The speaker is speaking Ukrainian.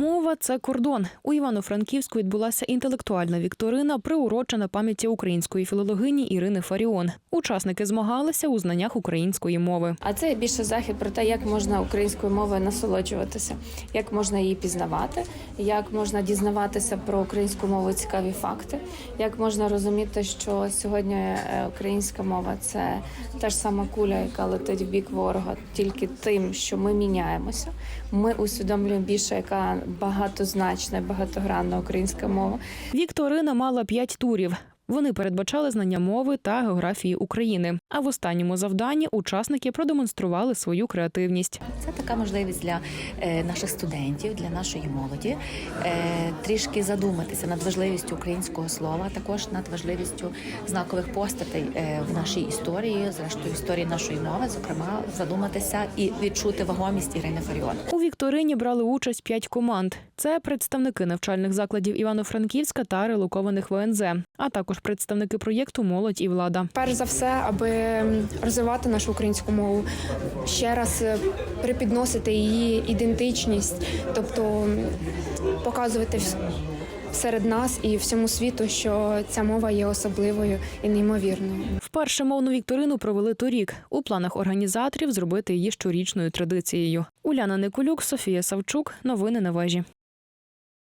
Мова це кордон. У Івано-Франківську відбулася інтелектуальна вікторина, приурочена пам'яті української філологині Ірини Фаріон. Учасники змагалися у знаннях української мови. А це більше захід про те, як можна українською мовою насолоджуватися, як можна її пізнавати, як можна дізнаватися про українську мову цікаві факти, як можна розуміти, що сьогодні е, українська мова це та ж сама куля, яка летить в бік ворога, тільки тим, що ми міняємося. Ми усвідомлюємо більше, яка багатозначна, багатогранна українська мова. Вікторина мала п'ять турів. Вони передбачали знання мови та географії України. А в останньому завданні учасники продемонстрували свою креативність. Це така можливість для е, наших студентів, для нашої молоді е, трішки задуматися над важливістю українського слова, також над важливістю знакових постатей е, в нашій історії, зрештою історії нашої мови, зокрема, задуматися і відчути вагомість Ірини Фаріон. У вікторині брали участь п'ять команд. Це представники навчальних закладів Івано-Франківська та релокованих ВНЗ, а також представники проєкту Молодь і влада. Перш за все, аби розвивати нашу українську мову, ще раз е, припідносити її ідентичність, тобто показувати серед нас і всьому світу, що ця мова є особливою і неймовірною. Вперше мовну вікторину провели торік. У планах організаторів зробити її щорічною традицією. Уляна Николюк, Софія Савчук. Новини на вежі.